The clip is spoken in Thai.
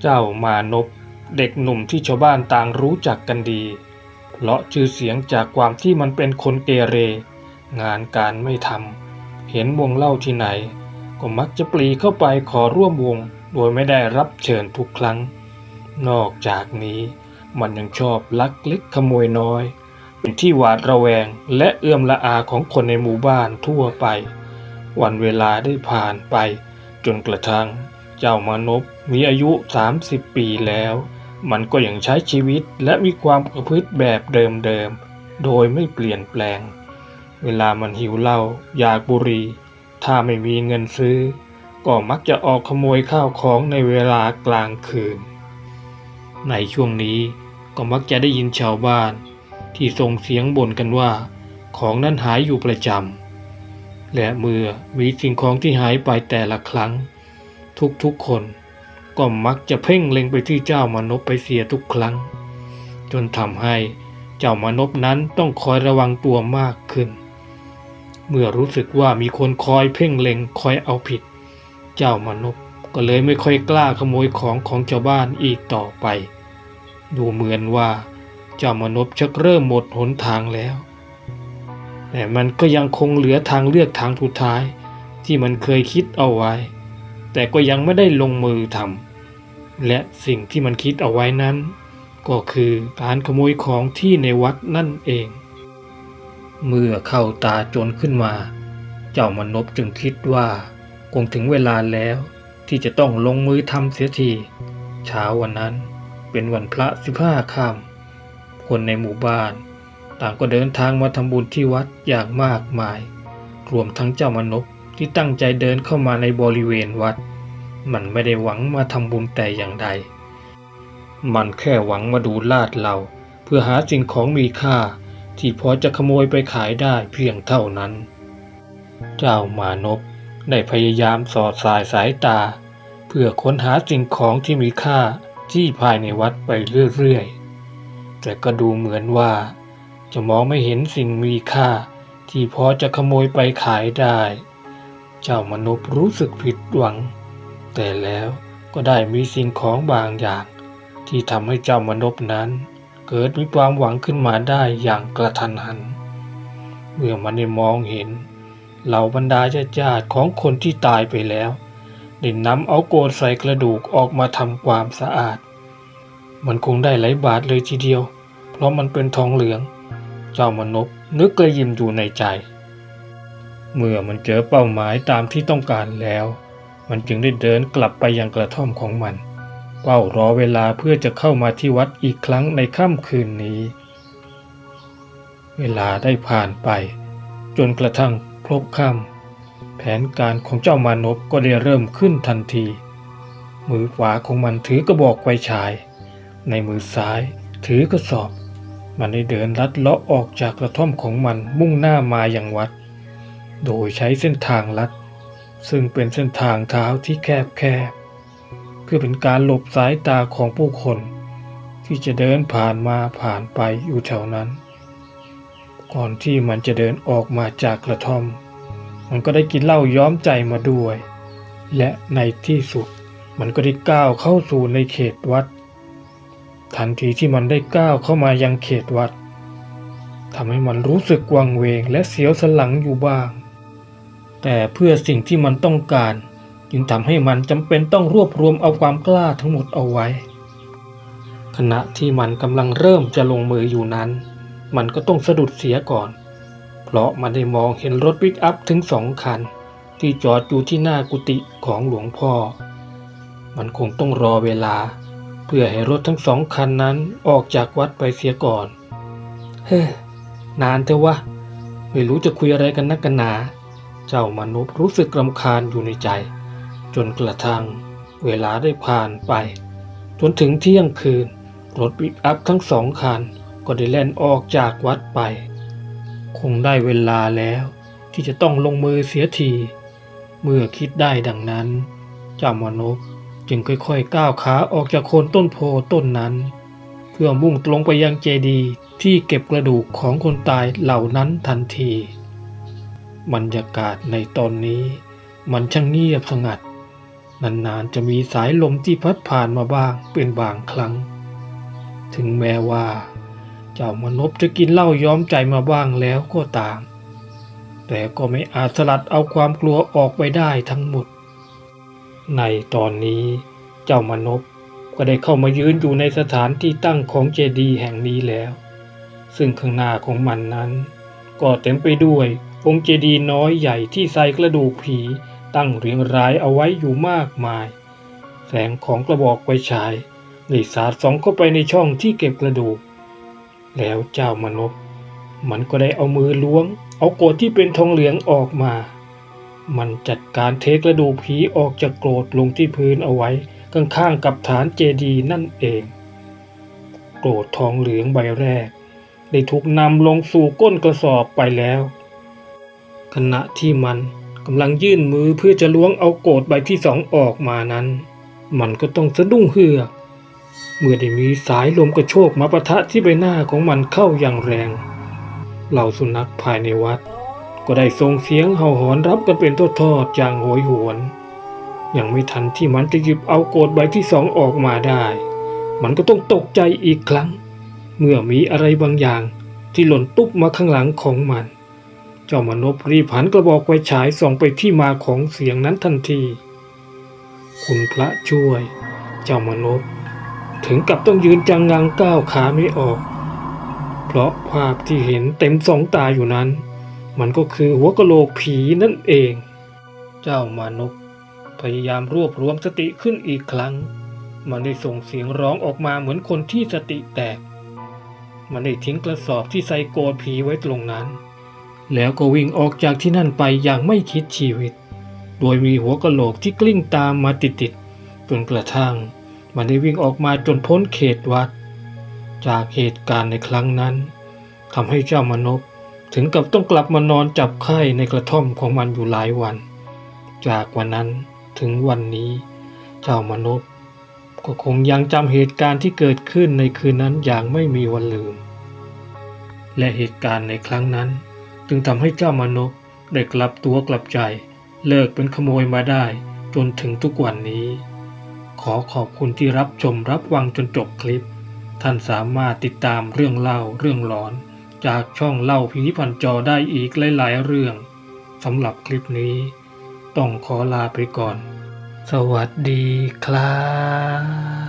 เจ้ามานพเด็กหนุ่มที่ชาวบ้านต่างรู้จักกันดีเพราะชื่อเสียงจากความที่มันเป็นคนเกเร งานการไม่ทำเห็นวงเล่าที่ไหน ก็มักจะปรีเข้าไปขอร่วมวง โดยไม่ได้รับเชิญทุกครั้ง นอกจากนี้มันยังชอบลักเล็กขโมยน้อย เป็นที่หวาดระแวงและเอื้อมละอาของคนในหมู่บ้านทั่วไป วันเวลาได้ผ่านไป จนกระทั่ง เจ้ามานพมีอายุ 30 ปีแล้ว มันก็ยังใช้ชีวิตและมีความประพฤติแบบเดิมๆ โดยไม่เปลี่ยนแปลง เวลามันหิวเหล้าอยากบุหรี่ ถ้าไม่มีเงินซื้อ ก็มักจะออกขโมยข้าวของในเวลากลางคืน ในช่วงนี้ก็มักจะได้ยินชาวบ้าน ที่ส่งเสียงบ่นกันว่า ของนั้นหายอยู่ประจำและเมื่อมีสิ่งของที่หายไปแต่ละครั้ง ทุกๆคน ก็มักจะเพ่งเล็งไปที่เจ้ามานพไปเสียทุกครั้ง จนทำให้เจ้ามานพนั้นต้องคอยระวังตัวมากขึ้น เมื่อรู้สึกว่ามีคนคอยเพ่งเล็งคอยเอาผิด เจ้ามานพก็เลยไม่ค่อยกล้าขโมยของของชาวบ้านอีกต่อไป ดูเหมือนว่า เจ้ามานพชักเริ่มหมดหนทางแล้ว แต่มันก็ยังคงเหลือทางเลือกทางสุดท้าย ที่มันเคยคิดเอาไว้ แต่ก็ยังไม่ได้ลงมือทำและสิ่งที่มันคิดเอาไว้นั้น ก็คือการขโมยของที่ในวัดนั่นเอง เมื่อเข้าตาจนขึ้นมา เจ้ามนพจึงคิดว่า คงถึงเวลาแล้วที่จะต้องลงมือทำเสียทีเช้าวันนั้นเป็นวันพระสิบห้าค่ำคนในหมู่บ้าน ต่างก็เดินทางมาทำบุญที่วัดอย่างมากมาย รวมทั้งเจ้ามนพ ที่ตั้งใจเดินเข้ามาในบริเวณวัด มันไม่ได้หวังมาทำบุญแต่อย่างใด มันแค่หวังมาดูลาดเรา เพื่อหาสิ่งของมีค่า ที่พอจะขโมยไปขายได้เพียงเท่านั้น เจ้ามานพได้พยายามสอดสายสายตา เพื่อค้นหาสิ่งของที่มีค่าที่ภายในวัดไปเรื่อยๆ แต่ก็ดูเหมือนว่า จะมองไม่เห็นสิ่งมีค่าที่พอจะขโมยไปขายได้ เจ้ามนุษย์รู้สึกผิดหวัง แต่แล้วก็ได้มีสิ่งของบางอย่าง ที่ทำให้เจ้ามนุษย์นั้น เกิดมีความหวังขึ้นมาได้อย่างกระทันหัน เมื่อมันได้มองเห็น เหล่าบรรดาญาติๆของคนที่ตายไปแล้วได้นำเอาโกดใส่กระดูกออกมาทำความสะอาด มันคงได้หลายบาทเลยทีเดียว เพราะมันเป็นทองเหลือง เจ้ามนุษย์นึกกระยิมอยู่ในใจ เมื่อมันเจอเป้าหมายตามที่ต้องการแล้ว มันจึงได้เดินกลับไปยังกระท่อมของมัน เป้ารอเวลาเพื่อจะเข้ามาที่วัดอีกครั้งในค่ำคืนนี้ เวลาได้ผ่านไป จนกระทั่งพลบค่ำแผนการของเจ้ามานพก็ได้เริ่มขึ้นทันที มือขวาของมันถือกระบอกไฟฉาย ในมือซ้ายถือกระสอบ มันได้เดินลัดเลาะออกจากกระท่อมของมันมุ่งหน้ามาอย่างวัด โดยใช้เส้นทางลัด ซึ่งเป็นเส้นทางเท้าที่แคบแคบเพื่อเป็นการหลบสายตาของผู้คน ที่จะเดินผ่านมาผ่านไปอยู่แถวนั้น ก่อนที่มันจะเดินออกมาจากกระท่อม มันก็ได้กินเหล้าย้อมใจมาด้วย และในที่สุดมันก็ได้ก้าวเข้าสู่ในเขตวัด ทันทีที่มันได้ก้าวเข้ามายังเขตวัดทำให้มันรู้สึกวังเวงและเสียวสลังอยู่บ้าง แต่เพื่อสิ่งที่มันต้องการ จึงทำให้มันจำเป็นต้องรวบรวมเอาความกล้าทั้งหมดเอาไว้ ขณะที่มันกำลังเริ่มจะลงมืออยู่นั้น มันก็ต้องสะดุดเสียก่อน เพราะมันได้มองเห็นรถปิกอัพถึงสองคัน ที่จอดอยู่ที่หน้ากุฏิของหลวงพ่อ มันคงต้องรอเวลา เพื่อให้รถทั้งสองคันนั้นออกจากวัดไปเสียก่อน เฮ้นานเถอะวะไม่รู้จะคุยอะไรกันนักกันหนา เจ้ามนุษย์รู้สึกรำคาญอยู่ในใจ จนกระทั่งเวลาได้ผ่านไป จนถึงเที่ยงคืน รถปิกอัพทั้งสองคันก็ได้แล่นออกจากวัดไป คงได้เวลาแล้วที่จะต้องลงมือเสียที เมื่อคิดได้ดังนั้น เจ้ามนุษย์จึงค่อยๆก้าวขาออกจากโคนต้นโพต้นนั้น เพื่อมุ่งตรงไปยังเจดีย์ที่เก็บกระดูกของคนตายเหล่านั้นทันที บรรยากาศในตอนนี้มันช่างเงียบสงัด นานๆจะมีสายลมที่พัดผ่านมาบ้างเป็นบางครั้ง ถึงแม้ว่า เจ้ามนพจะกินเหล้าย้อมใจมาบ้างแล้วก็ตาม แต่ก็ไม่อาจสลัดเอาความกลัวออกไปได้ทั้งหมด ในตอนนี้เจ้ามนพก็ได้เข้ามายืนอยู่ในสถานที่ตั้งของเจดีย์แห่งนี้แล้ว ซึ่งข้างหน้าของมันนั้น ก็เต็มไปด้วย องค์เจดีย์น้อยใหญ่ที่ใส่กระดูกผีตั้งเรียงรายเอาไว้อยู่มากมาย แสงของกระบอกไฟฉายได้สาดส่องเข้าไปในช่องที่เก็บกระดูก แล้วเจ้ามนพมันก็ได้เอามือล้วง เอาโกรธที่เป็นทองเหลืองออกมา มันจัดการเทกระดูกผีออกจากโกรธลงที่พื้นเอาไว้ข้างๆกับฐานเจดีย์นั่นเอง โกรธทองเหลืองใบแรก ได้ถูกนำลงสู่ก้นกระสอบไปแล้ว ขณะที่มันกำลังยื่นมือเพื่อจะล้วงเอาโกรธใบที่สองออกมานั้น มันก็ต้องสะดุ้งเฮือกเมื่อได้มีสายลมกระโชกมาปะทะที่ใบหน้าของมันเข้าอย่างแรง เหล่าสุนัขภายในวัด ก็ได้ส่งเสียงเห่าหอนรับกันเป็นทอดๆอย่างโหยหวนยังไม่ทันที่มันจะหยิบเอาโกรธใบที่สองออกมาได้ มันก็ต้องตกใจอีกครั้ง เมื่อมีอะไรบางอย่างที่หล่นตุ๊บมาข้างหลังของมัน เจ้ามนพรีบหันกระบอกไฟฉายส่องไปที่มาของเสียงนั้นทันที คุณพระช่วย เจ้ามนพถึงกับต้องยืนจังงังก้าวขาไม่ออก เพราะภาพที่เห็นเต็มสองตาอยู่นั้น มันก็คือหัวกะโหลกผีนั่นเอง เจ้ามานพพยายามรวบรวมสติขึ้นอีกครั้ง มันได้ส่งเสียงร้องออกมาเหมือนคนที่สติแตก มันได้ทิ้งกระสอบที่ใส่โกดผีไว้ตรงนั้น แล้วก็วิ่งออกจากที่นั่นไปอย่างไม่คิดชีวิต โดยมีหัวกะโหลกที่กลิ้งตามมาติดๆจนกระทั่ง มันได้วิ่งออกมาจนพ้นเขตวัด จากเหตุการณ์ในครั้งนั้นทำให้เจ้ามนพถึงกับต้องกลับมานอนจับไข้ในกระท่อมของมันอยู่หลายวัน จากวันนั้นถึงวันนี้ เจ้ามนพก็คงยังจำเหตุการณ์ที่เกิดขึ้นในคืนนั้นอย่างไม่มีวันลืม และเหตุการณ์ในครั้งนั้น จึงทำให้เจ้ามนพได้กลับตัวกลับใจ เลิกเป็นขโมยมาได้ จนถึงทุกวันนี้ ขอขอบคุณที่รับชมรับฟังจนจบคลิป ท่านสามารถติดตามเรื่องเล่าเรื่องหลอน จากช่องเล่าผีพันจอได้อีกหลายๆเรื่องสำหรับคลิปนี้ ต้องขอลาไปก่อน สวัสดีครับ